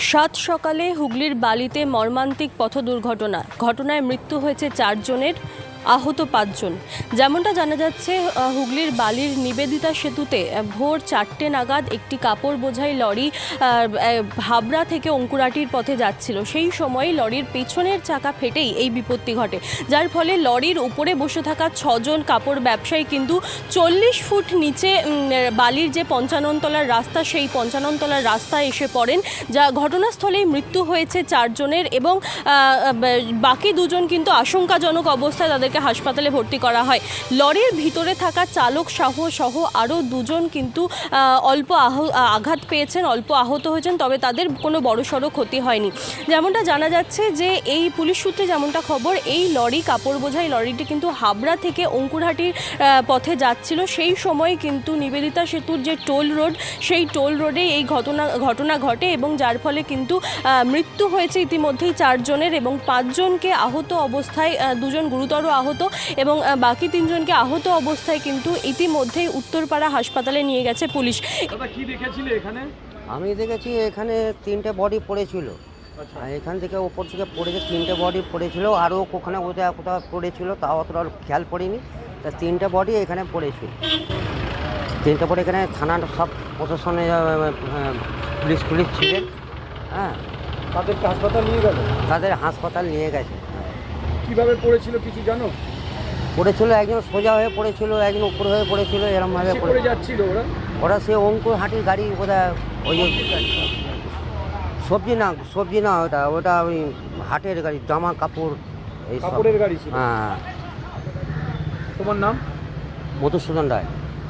সাত সকালে হুগলির বালিতে মর্মান্তিক পথ দুর্ঘটনা ঘটনায় মৃত্যু হয়েছে চারজনের। আহত পাঁচজন। যেমনটা জানা যাচ্ছে হুগলির বালির নিবেদিতা সেতুতে ভোর চারটে নাগাদ একটি কাপড় বোঝাই লরি হাবড়া থেকে অঙ্কুরাটির পথে যাচ্ছিল। সেই সময় লরির পেছনের চাকা ফেটেই এই বিপত্তি ঘটে। যার ফলে লরির উপরে বসে থাকা ছজন কাপড় ব্যবসায়ী কিন্তু চল্লিশ ফুট নিচে বালির যে পঞ্চাননতলার রাস্তা, সেই পঞ্চাননতলার রাস্তায় এসে পড়েন, যা ঘটনাস্থলেই মৃত্যু হয়েছে চারজনের এবং বাকি দুজন কিন্তু আশঙ্কাজনক অবস্থায় তাদেরকে হাসপাতালে ভর্তি করা হয়। লরির ভিতরে থাকা চালক সহ সহ আরও দুজন কিন্তু অল্প আঘাত পেয়েছেন, অল্প আহত হয়েছেন, তবে তাদের কোনো বড়সড় ক্ষতি হয়নি। যেমনটা জানা যাচ্ছে যে, এই পুলিশ সূত্রে যেমনটা খবর, এই লরি কাপড় বোঝাই লরিটি কিন্তু হাবড়া থেকে অঙ্কুরহাটির পথে যাচ্ছিল। সেই সময় কিন্তু নিবেদিতা সেতুর যে টোল রোড, সেই টোল রোডে এই ঘটনা ঘটনা ঘটে এবং যার ফলে কিন্তু মৃত্যু হয়েছে ইতিমধ্যেই চারজনের এবং পাঁচজনকে আহত অবস্থায় দুজন গুরুতর আহত এবং বাকি তিনজনকে আহত অবস্থায় কিন্তু ইতিমধ্যেই উত্তরপাড়া হাসপাতালে নিয়ে গেছে পুলিশ। দাদা কি দেখেছিলে এখানে? আমি দেখেছি এখানে তিনটে বডি পড়েছিল। আচ্ছা। এখান থেকে ওপর থেকে পড়েছে তিনটে বডি পড়েছিল। আরও কোখানে কোথাও কোথাও পড়েছিল তাও অতটা খেয়াল পড়িনি। তা তিনটে বডি এখানে পড়েছিল। তিনটে বডি এখানে থানার সব প্রশাসনে পুলিশ পুলিশ ছিলেন। হ্যাঁ। তাদেরকে হাসপাতাল নিয়ে গেল? তাদের হাসপাতাল নিয়ে গেছে। কীভাবে পড়েছিল কিছু জানো? পড়েছিল একজন সোজা হয়ে পড়েছিল একজন উপর হয়ে পড়েছিল এরমভাবে ভাবে পড়ে যাচ্ছিল ওরা? ওরা সে অঙ্কুর হাঁটির গাড়ি বোধহয় ওই সবজি না সবজি না ওটা ওটা ওই হাটের গাড়ি জামা কাপড় এই কাপড়ের গাড়ি ছিল? হ্যাঁ। তোমার নাম? মধুসূদন রায়।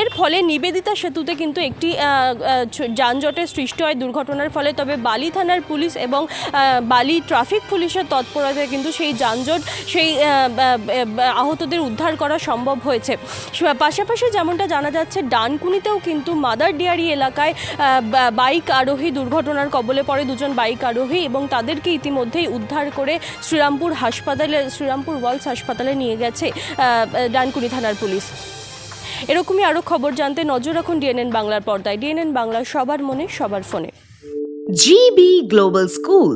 এর ফলে নিবেদিতা সেতুতে কিন্তু একটি যানজটের সৃষ্টি হয় দুর্ঘটনার ফলে। তবে বালি থানার পুলিশ এবং বালি ট্রাফিক পুলিশের তৎপরতায় কিন্তু সেই যানজট, সেই আহতদের উদ্ধার করা সম্ভব হয়েছে। পাশাপাশি যেমনটা জানা যাচ্ছে, ডানকুনিতেও কিন্তু মাদার ডিয়ারি এলাকায় বাইক আরোহী দুর্ঘটনার কবলে পড়ে দুজন বাইক আরোহী এবং তাদেরকে ইতিমধ্যেই উদ্ধার করে শ্রীরামপুর হাসপাতালে, শ্রীরামপুর ওয়ার্লস হাসপাতালে নিয়ে গেছে ডানকুনি থানার পুলিশ। এরকমই আরও খবর জানতে নজর রাখুন ডিএনএন বাংলার পর্দায়। ডিএনএন বাংলা সবার মনে সবার ফোনে। GB Global School,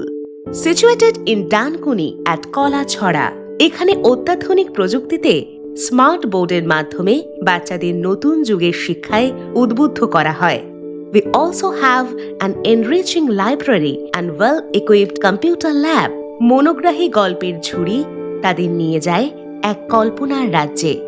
situated in Dankuni at Kalachhara. এখানে অত্যাধুনিক প্রযুক্তিতে স্মার্ট বোর্ডের মাধ্যমে বাচ্চাদের নতুন যুগের শিক্ষায় উদ্বুদ্ধ করা হয়। We also have an enriching library and well-equipped computer lab. মনোগ্রাহী গল্পের ঝুড়ি তাদের নিয়ে যায় এক কল্পনার রাজ্যে।